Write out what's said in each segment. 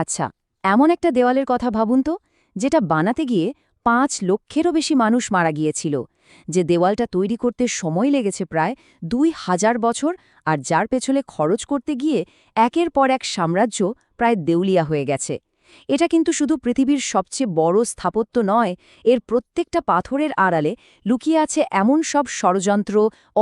আচ্ছা এমন একটা দেওয়ালের কথা ভাবুন তো, যেটা বানাতে গিয়ে পাঁচ লক্ষেরও বেশি মানুষ মারা গিয়েছিল, যে দেওয়ালটা তৈরি করতে সময় লেগেছে প্রায় দুই হাজার বছর আর যার পেছনে খরচ করতে গিয়ে একের পর এক সাম্রাজ্য প্রায় দেউলিয়া হয়ে গেছে। এটা কিন্তু শুধু পৃথিবীর সবচেয়ে বড় স্থাপত্য নয়, এর প্রত্যেকটা পাথরের আড়ালে লুকিয়ে আছে এমন সব ষড়যন্ত্র,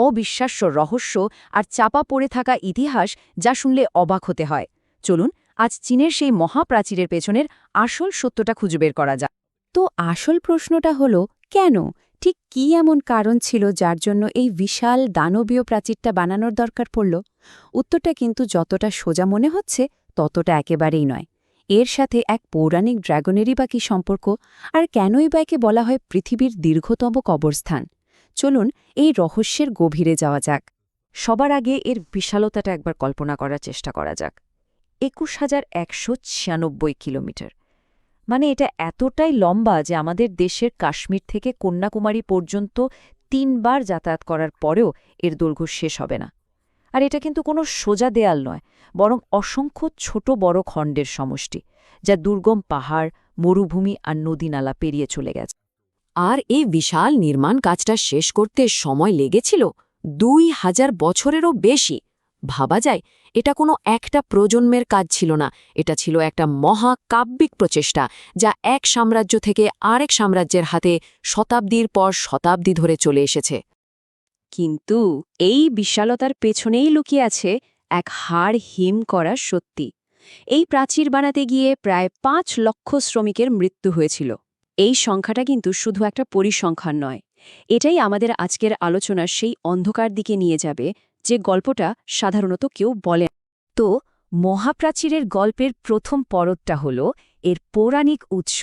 অবিশ্বাস্য রহস্য আর চাপা পড়ে থাকা ইতিহাস যা শুনলে অবাক হতে হয়। চলুন আজ চীনের সেই মহাপ্রাচীরের পেছনের আসল সত্যটা খুঁজে বের করা যাক। তো আসল প্রশ্নটা হলো, কেন? ঠিক কি এমন কারণ ছিল যার জন্য এই বিশাল দানবীয় প্রাচীরটা বানানোর দরকার পড়ল? উত্তরটা কিন্তু যতটা সোজা মনে হচ্ছে, ততটা একেবারেই নয়। এর সাথে এক পৌরাণিক ড্রাগনেরই বা কি সম্পর্ক? আর কেনই বা একে বলা হয় পৃথিবীর দীর্ঘতম কবরস্থান? চলুন এই রহস্যের গভীরে যাওয়া যাক। সবার আগে এর বিশালতাটা একবার কল্পনা করার চেষ্টা করা যাক। একুশ হাজার একশো ছিয়ানব্বই কিলোমিটার। মানে এটা এতটাই লম্বা যে আমাদের দেশের কাশ্মীর থেকে কন্যাকুমারী পর্যন্ত তিনবার যাতায়াত করার পরেও এর দৈর্ঘ্য শেষ হবে না। আর এটা কিন্তু কোনো সোজা দেয়াল নয়, বরং অসংখ্য ছোট বড় খণ্ডের সমষ্টি, যা দুর্গম পাহাড়, মরুভূমি আর নদীনালা পেরিয়ে চলে গেছে। আর এই বিশাল নির্মাণ কাজটা শেষ করতে সময় লেগেছিল দুই হাজার বছরেরও বেশি। ভাবা যায়, এটা কোনো একটা প্রজন্মের কাজ ছিল না। এটা ছিল একটা মহাকাব্যিক প্রচেষ্টা, যা এক সাম্রাজ্য থেকে আরেক সাম্রাজ্যের হাতে শতাব্দীর পর শতাব্দী ধরে চলে এসেছে। কিন্তু এই বিশালতার পেছনেই লুকিয়ে আছে এক হাড় হিম করা সত্যি। এই প্রাচীর বানাতে গিয়ে প্রায় পাঁচ লক্ষ শ্রমিকের মৃত্যু হয়েছিল। এই সংখ্যাটা কিন্তু শুধু একটা পরিসংখ্যান নয়। এটাই আমাদের আজকের আলোচনার সেই অন্ধকার দিকে নিয়ে যাবে যে গল্পটা সাধারণত কেউ বলে তো, মহাপ্রাচীরের গল্পের প্রথম পরতটা হল এর পৌরাণিক উৎস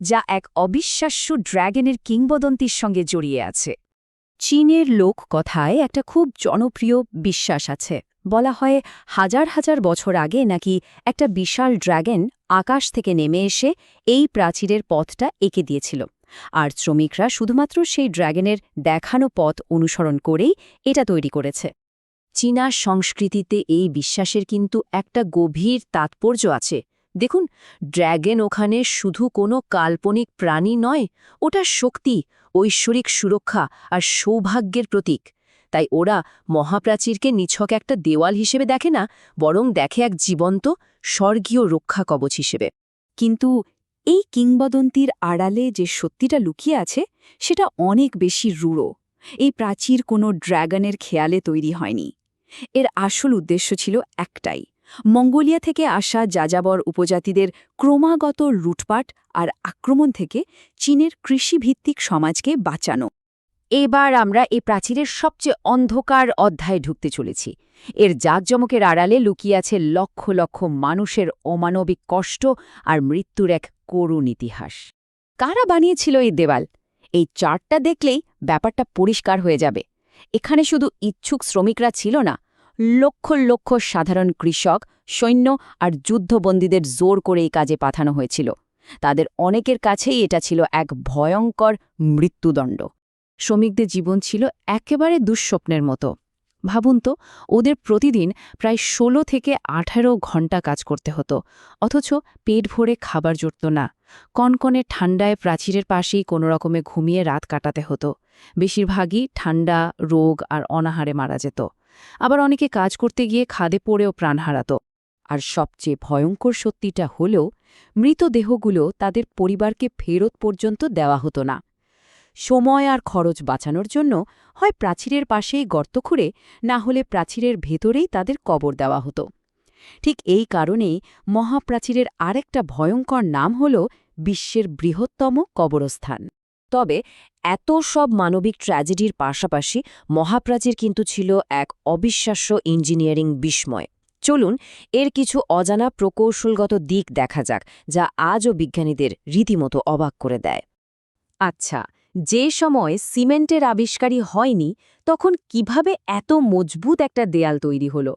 যা এক অবিশ্বাস্য ড্র্যাগনের কিংবদন্তির সঙ্গে জড়িয়ে আছে। চীনের লোক কথায় একটা খুব জনপ্রিয় বিশ্বাস আছে। বলা হয় হাজার হাজার বছর আগে নাকি একটা বিশাল ড্র্যাগন আকাশ থেকে নেমে এসে এই প্রাচীরের পথটা এঁকে দিয়েছিল। আর শ্রমিকরা শুধুমাত্র সেই ড্র্যাগনের দেখানো পথ অনুসরণ করেই এটা তৈরি করেছে। চীনা সংস্কৃতিতে এই বিশ্বাসের কিন্তু একটা গভীর তাৎপর্য আছে। দেখুন, ড্র্যাগন ওখানে শুধু কোনো কাল্পনিক প্রাণী নয়, ওটা শক্তি, ঐশ্বরিক সুরক্ষা আর সৌভাগ্যের প্রতীক। তাই ওরা মহাপ্রাচীরকে নিছক একটা দেওয়াল হিসেবে দেখে না, বরং দেখে এক জীবন্ত, স্বর্গীয় রক্ষা কবচ হিসেবে। কিন্তু এই কিংবদন্তির আড়ালে যে সত্যিটা লুকিয়ে আছে, সেটা অনেক বেশি রূঢ়। এই প্রাচীর কোনো ড্র্যাগনের খেয়ালে তৈরি হয়নি। এর আসল উদ্দেশ্য ছিল একটাই, মঙ্গোলিয়া থেকে আসা যাযাবর উপজাতিদের ক্রমাগত লুটপাট আর আক্রমণ থেকে চীনের কৃষিভিত্তিক সমাজকে বাঁচানো। এবার আমরা এই প্রাচীরের সবচেয়ে অন্ধকার অধ্যায়ে ঢুকতে চলেছি। এর জাকজমকের আড়ালে লুকিয়ে আছে লক্ষ লক্ষ মানুষের অমানবিক কষ্ট আর মৃত্যুর এক করুণ ইতিহাস। কারা বানিয়েছিল এই দেওয়াল? এই চার্টটা দেখলেই ব্যাপারটা পরিষ্কার হয়ে যাবে। এখানে শুধু ইচ্ছুক শ্রমিকরা ছিল না, লক্ষ লক্ষ সাধারণ কৃষক, সৈন্য আর যুদ্ধবন্দীদের জোর করে এই কাজে পাঠানো হয়েছিল। তাদের অনেকের কাছেই এটা ছিল এক ভয়ঙ্কর মৃত্যুদণ্ড। শ্রমিকদের জীবন ছিল একেবারে দুঃস্বপ্নের মতো। ভাবুন তো, ওদের প্রতিদিন প্রায় ১৬ থেকে আঠারো ঘণ্টা কাজ করতে হতো। অথচ পেট ভরে খাবার জুটত না। কনকনে ঠান্ডায় প্রাচীরের পাশেই কোনো রকমে ঘুমিয়ে রাত কাটাতে হতো। বেশিরভাগই ঠান্ডা, রোগ আর অনাহারে মারা যেত। আবার অনেকে কাজ করতে গিয়ে খাদে পড়েও প্রাণ হারাত। আর সবচেয়ে ভয়ঙ্কর সত্যিটা হলেও মৃতদেহগুলো তাদের পরিবারকে ফেরত পর্যন্ত দেওয়া হতো না। সময় আর খরচ বাঁচানোর জন্য হয় প্রাচীরের পাশেই গর্ত খুঁড়ে, না হলে প্রাচীরের ভেতরেই তাদের কবর দেওয়া হতো। ঠিক এই কারণেই মহাপ্রাচীরের আরেকটা ভয়ঙ্কর নাম হল বিশ্বের বৃহত্তম কবরস্থান। তবে এত সব মানবিক ট্র্যাজেডির পাশাপাশি মহাপ্রাচীর কিন্তু ছিল এক অবিশ্বাস্য ইঞ্জিনিয়ারিং বিস্ময়। চলুন এর কিছু অজানা প্রকৌশলগত দিক দেখা যাক, যা আজও বিজ্ঞানীদের রীতিমতো অবাক করে দেয়। আচ্ছা যে সময় সিমেন্টের আবিষ্কারই হয়নি, তখন কীভাবে এত মজবুত একটা দেয়াল তৈরি হল?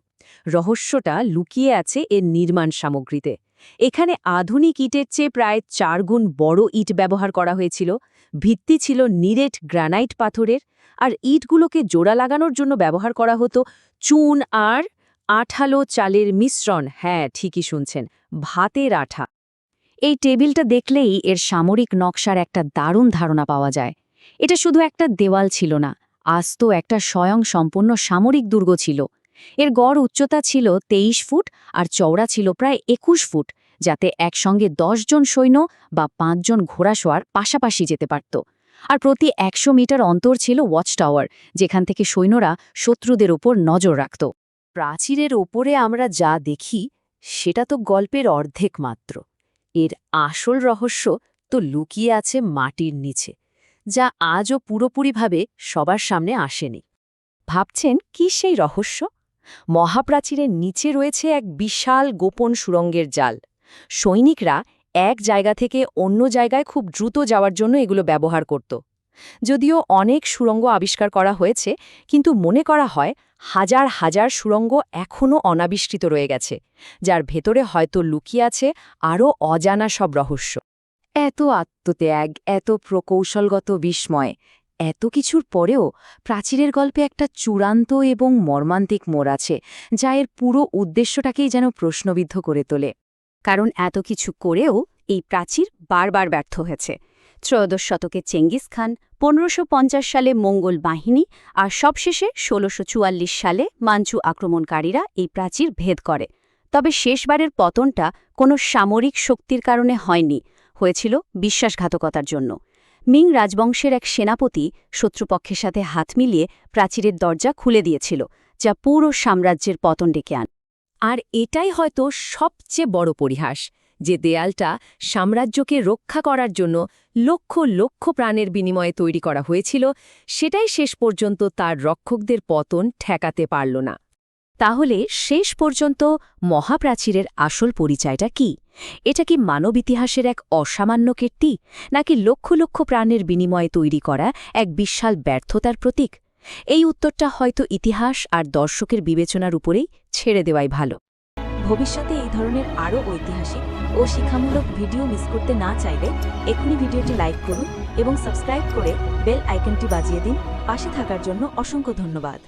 রহস্যটা লুকিয়ে আছে এর নির্মাণ সামগ্রীতে। এখানে আধুনিক ইটের চেয়ে প্রায় চারগুণ বড় ইট ব্যবহার করা হয়েছিল। ভিত্তি ছিল নিরেট গ্রানাইট পাথরের, আর ইটগুলোকে জোড়া লাগানোর জন্য ব্যবহার করা হতো চুন আর আঠালো চালের মিশ্রণ। হ্যাঁ ঠিকই শুনছেন, ভাতের আঠা। এই টেবিলটা দেখলেই এর সামরিক নকশার একটা দারুণ ধারণা পাওয়া যায়। এটা শুধু একটা দেওয়াল ছিল না, আস্ত একটা স্বয়ং সম্পূর্ণ সামরিক দুর্গ ছিল। এর গড় উচ্চতা ছিল তেইশ ফুট আর চওড়া ছিল প্রায় একুশ ফুট, যাতে একসঙ্গে জন সৈন্য বা পাঁচজন ঘোড়াশোয়ার পাশাপাশি যেতে পারত। আর প্রতি একশো মিটার অন্তর ছিল ওয়াচ টাওয়ার যেখান থেকে সৈন্যরা শত্রুদের ওপর নজর রাখত। প্রাচীরের ওপরে আমরা যা দেখি, সেটা তো গল্পের অর্ধেক মাত্র। এর আসল রহস্য তো লুকিয়ে আছে মাটির নিচে, যা আজও পুরোপুরিভাবে সবার সামনে আসেনি। ভাবছেন কি সেই রহস্য? মহাপ্রাচীরের নিচে রয়েছে এক বিশাল গোপন সুরঙ্গের জাল। সৈনিকরা এক জায়গা থেকে অন্য জায়গায় খুব দ্রুত যাওয়ার জন্য এগুলো ব্যবহার করত। যদিও অনেক সুরঙ্গ আবিষ্কার করা হয়েছে, কিন্তু মনে করা হয় হাজার হাজার সুরঙ্গ এখনও অনাবিষ্কৃত রয়ে গেছে, যার ভেতরে হয়তো লুকিয়ে আছে আরও অজানা সব রহস্য। এত আত্মত্যাগ, এত প্রকৌশলগত বিস্ময়, এত কিছুর পরেও প্রাচীরের গল্পে একটা চূড়ান্ত এবং মর্মান্তিক মোড় আছে, যা এর পুরো উদ্দেশ্যটাকেই যেন প্রশ্নবিদ্ধ করে তোলে। কারণ এত কিছু করেও এই প্রাচীর বারবার ব্যর্থ হয়েছে। ত্রয়োদশ শতকে চেঙ্গিস খান পনেরোশো সালে মঙ্গল বাহিনী আর সবশেষে ষোলোশো সালে মাঞ্চু আক্রমণকারীরা এই প্রাচীর ভেদ করে। তবে শেষবারের পতনটা কোনো সামরিক শক্তির কারণে হয়নি, হয়েছিল বিশ্বাসঘাতকতার জন্য। মিং রাজবংশের এক সেনাপতি শত্রুপক্ষের সাথে হাত মিলিয়ে প্রাচীরের দরজা খুলে দিয়েছিল, যা পুরো সাম্রাজ্যের পতন ডেকে আন। আর এটাই হয়তো সবচেয়ে বড় পরিহাস। যে দেয়ালটা সাম্রাজ্যকে রক্ষা করার জন্য লক্ষ লক্ষ প্রাণের বিনিময়ে তৈরি করা হয়েছিল, সেটাই শেষ পর্যন্ত তার রক্ষকদের পতন ঠেকাতে পারল না। তাহলে শেষ পর্যন্ত মহাপ্রাচীরের আসল পরিচয়টা কি? এটা কি মানব ইতিহাসের এক অসামান্য কীর্তি, নাকি লক্ষ লক্ষ প্রাণের বিনিময়ে তৈরি করা এক বিশাল ব্যর্থতার প্রতীক? এই উত্তরটা হয়তো ইতিহাস আর দর্শকের বিবেচনার উপরেই ছেড়ে দেওয়াই ভালো। ভবিষ্যতে এই ধরনের আরও ঐতিহাসিক ও শিক্ষামূলক ভিডিও মিস করতে না চাইলে এখনই ভিডিওটি লাইক করুন এবং সাবস্ক্রাইব করে বেল আইকনটি বাজিয়ে দিন। পাশে থাকার জন্য অসংখ্য ধন্যবাদ।